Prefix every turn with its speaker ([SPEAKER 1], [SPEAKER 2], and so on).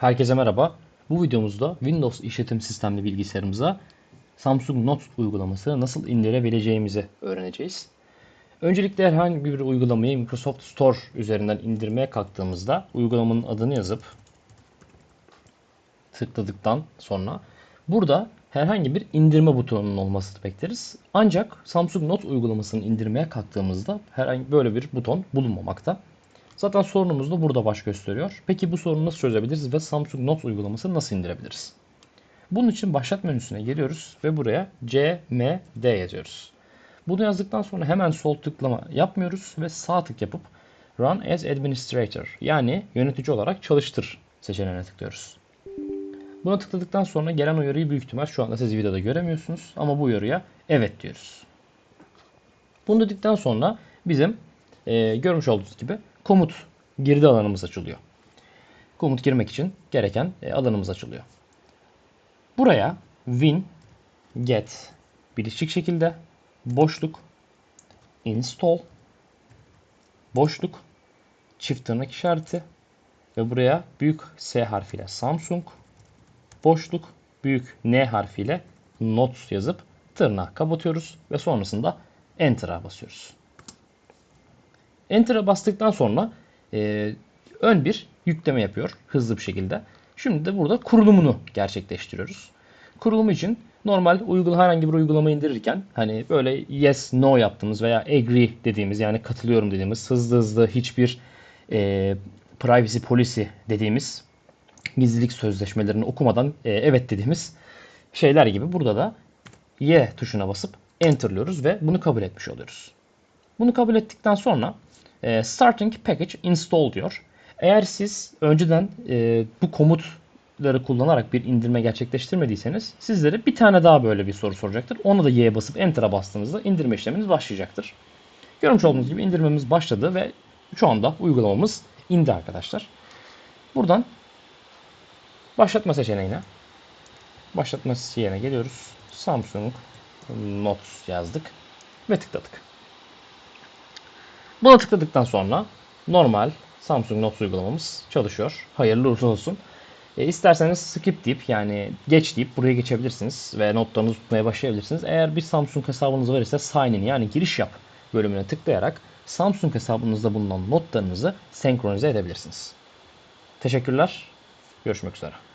[SPEAKER 1] Herkese merhaba. Bu videomuzda Windows işletim sistemli bilgisayarımıza Samsung Notes uygulamasını nasıl indirebileceğimizi öğreneceğiz. Öncelikle herhangi bir uygulamayı Microsoft Store üzerinden indirmeye kalktığımızda uygulamanın adını yazıp tıkladıktan sonra burada herhangi bir indirme butonunun olmasını bekleriz. Ancak Samsung Notes uygulamasını indirmeye kalktığımızda herhangi böyle bir buton bulunmamakta. Zaten sorunumuz da burada baş gösteriyor. Peki bu sorunu nasıl çözebiliriz ve Samsung Notes uygulamasını nasıl indirebiliriz? Bunun için başlat menüsüne geliyoruz ve buraya CMD yazıyoruz. Bunu yazdıktan sonra hemen sol tıklama yapmıyoruz ve sağ tık yapıp Run as Administrator yani yönetici olarak çalıştır seçeneğine tıklıyoruz. Buna tıkladıktan sonra gelen uyarıyı büyük ihtimal şu anda siz videoda göremiyorsunuz ama bu uyarıya evet diyoruz. Bunu dedikten sonra bizim e, görmüş olduğunuz gibi komut girdi alanımız açılıyor. Komut girmek için gereken e, alanımız açılıyor. Buraya win get bitişik şekilde boşluk install boşluk çift tırnak işareti ve buraya büyük S harfiyle Samsung boşluk büyük N harfiyle Notes yazıp tırnağı kapatıyoruz ve sonrasında Enter'a basıyoruz. Enter'a bastıktan sonra e, ön bir yükleme yapıyor hızlı bir şekilde. Şimdi de burada kurulumunu gerçekleştiriyoruz. Kurulumu için normal uygula herhangi bir uygulama indirirken hani böyle yes no yaptığımız veya agree dediğimiz yani katılıyorum dediğimiz hızlı hızlı hiçbir e, privacy policy dediğimiz gizlilik sözleşmelerini okumadan e, evet dediğimiz şeyler gibi burada da Y tuşuna basıp enter'lıyoruz ve bunu kabul etmiş oluyoruz. Bunu kabul ettikten sonra e, starting package install diyor. Eğer siz önceden e, bu komutları kullanarak bir indirme gerçekleştirmediyseniz sizlere bir tane daha böyle bir soru soracaktır. Ona da Y'ye basıp enter'a bastığınızda indirme işleminiz başlayacaktır. Görmüş olduğunuz gibi indirmemiz başladı ve şu anda uygulamamız indi arkadaşlar. Buradan başlatma seçeneğine başlatma seçeneğine geliyoruz. Samsung Notes yazdık ve tıkladık. Buna tıkladıktan sonra normal Samsung Notes uygulamamız çalışıyor. Hayırlı uğurlu olsun. E, isterseniz skip deyip yani geç deyip buraya geçebilirsiniz ve notlarınızı tutmaya başlayabilirsiniz. Eğer bir Samsung hesabınız var ise sign in yani giriş yap bölümüne tıklayarak Samsung hesabınızda bulunan notlarınızı senkronize edebilirsiniz. Teşekkürler. Görüşmek üzere.